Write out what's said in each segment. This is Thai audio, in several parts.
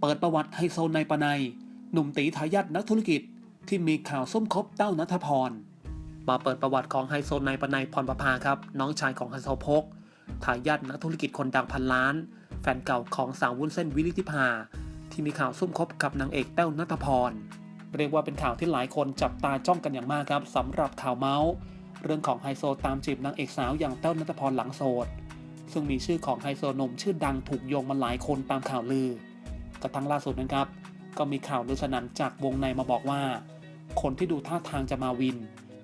เปิดประวัติไฮโซในปนัย หนุ่มตีทายาทนักธุรกิจ ที่มีข่าวส้มคบเต้านัทพร มาเปิดประวัติของไฮโซในปนัยพรประภาครับ น้องชายของไฮโซพกทายาทนักธุรกิจคนดังพันล้าน แฟนเก่าของสาววุ้นเส้นวิลิธิภา ที่มีข่าวซุ่มคบกับนางเอกแต้วนัทพร เรียกว่าเป็นข่าวที่หลายคนจับตาจ้องกันอย่างมากครับสำหรับข่าวเมาส์ เรื่องของไฮโซตามจีบนางเอกสาวอย่างแต้วนัทพรหลังโสด ซึ่งมีชื่อของไฮโซหนมชื่อดังถูกโยงมาหลายคนตามข่าวลือ กระทั่งล่าสุดนะครับ ก็มีข่าวลือสนั่นจากวงในมาบอกว่า คนที่ดูท่าทางจะมาวิน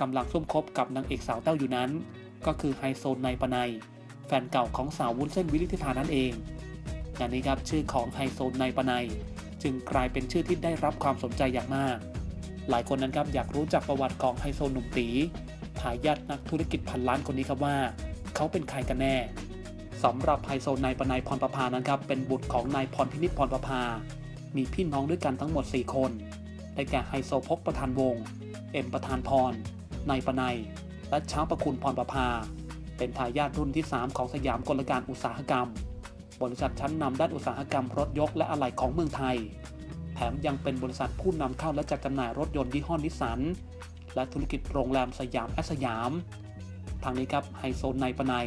กำลังซุ่มคบกับนางเอกสาวแต้วอยู่นั้น ก็คือไฮโซในปนัยแฟนเก่าของสาววุ้นเส้นวิลิธิภานั่นเองงานนี้ครับชื่อของไฮโซในปนัยจึงกลายเป็นชื่อที่ได้รับความสนใจอย่างมาก หลายคนนั้นครับอยากรู้จักประวัติของไฮโซหนุ่มตีทายาทนักธุรกิจพันล้านคนนี้ครับว่า เขาเป็นใครกันแน่ สำหรับไฮโซนายปนายพรประภานั้นครับเป็นบุตรของนายพรพินิจพรประภา มีพี่น้องด้วยกันทั้งหมด 4 คน ได้แก่ไฮโซพกประธานวงศ์เอ็มประธานพรนายปนายและเช้าประคุณพรประภา เป็นทายาทรุ่นที่ 3 ของสยามกลการอุตสาหกรรม บริษัทชั้นนำด้านอุตสาหกรรมรถยกและอะไหล่ของเมืองไทย แถมยังเป็นบริษัทผู้นำเข้าและจัดจำหน่ายรถยนต์ยี่ห้อนิสสัน และธุรกิจโรงแรมสยามแอสยาม ทางนี้ครับไฮโซนายปนาย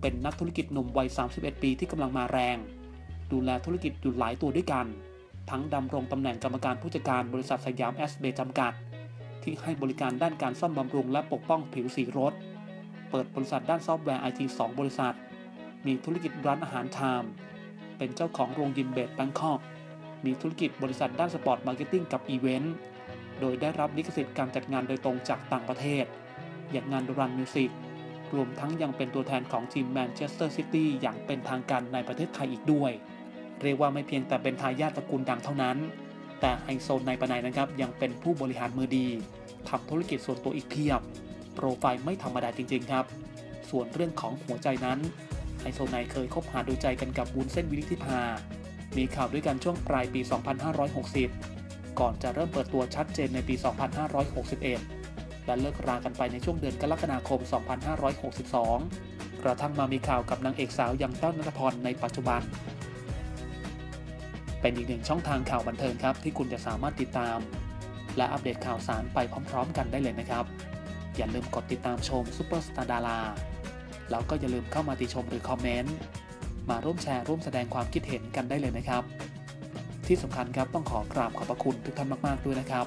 เป็นนักธุรกิจหนุ่มวัย 31 ปีที่กำลังมาแรง ดูแลธุรกิจอยู่หลายตัวด้วยกัน ทั้งดำรงตำแหน่งกรรมการผู้จัดการบริษัทสยามแอสเบจำกัด ที่ให้บริการด้านการซ่อมบำรุงและปกป้องผิวสีรถ เปิดบริษัทด้านซอฟต์แวร์ไอที2บริษัท มีธุรกิจร้านอาหารไทม์เป็นเจ้าของโรงยิมเบดแบงคอกมีธุรกิจบริษัทด้านสปอร์ตมาร์เก็ตติ้งกับอีเวนต์ โดยได้รับลิขสิทธิ์การจัดงานโดยตรงจากต่างประเทศ อย่างงานรันมิวสิก รวมทั้งยังเป็นตัวแทนของทีมแมนเชสเตอร์ซิตี้อย่างเป็นทางการในประเทศไทยอีกด้วย เรียกว่าไม่เพียงแต่เป็นทายาทตระกูลดังเท่านั้น แต่ไฮโซนในปนัยนะครับยังเป็นผู้บริหารมือดีทำธุรกิจส่วนตัวอีกเพียบ โปรไฟล์ไม่ธรรมดาจริง ๆ ครับ ส่วนเรื่องของหัวใจนั้นไฮโซไนเคยคบหาดูใจกันกับวุ้นเส้นวิลิธิภามีข่าวด้วยกันช่วงปลายปี 2560 ก่อนจะเริ่มเปิดตัวชัดเจนในปี 2561 และเลิกรากันไปในช่วงเดือนกรกฎาคม 2562 กระทั่งมามีข่าวกับนางเอกสาวอย่างแต้วนัทพรในปัจจุบัน เป็นอีกหนึ่งช่องทางข่าวบันเทิงครับ ที่คุณจะสามารถติดตาม และอัปเดตข่าวสารไปพร้อม ๆ กันได้เลยนะครับ อย่าลืมกดติดตามชมซุปเปอร์สตาร์ดาราแล้วก็อย่าลืมเข้ามาติชมหรือคอมเมนต์มาร่วมแชร์ร่วมแสดงความคิดเห็นกันได้เลยนะครับ ที่สำคัญครับต้องขอกราบขอบพระคุณทุกท่านมาก ๆ ด้วยนะครับ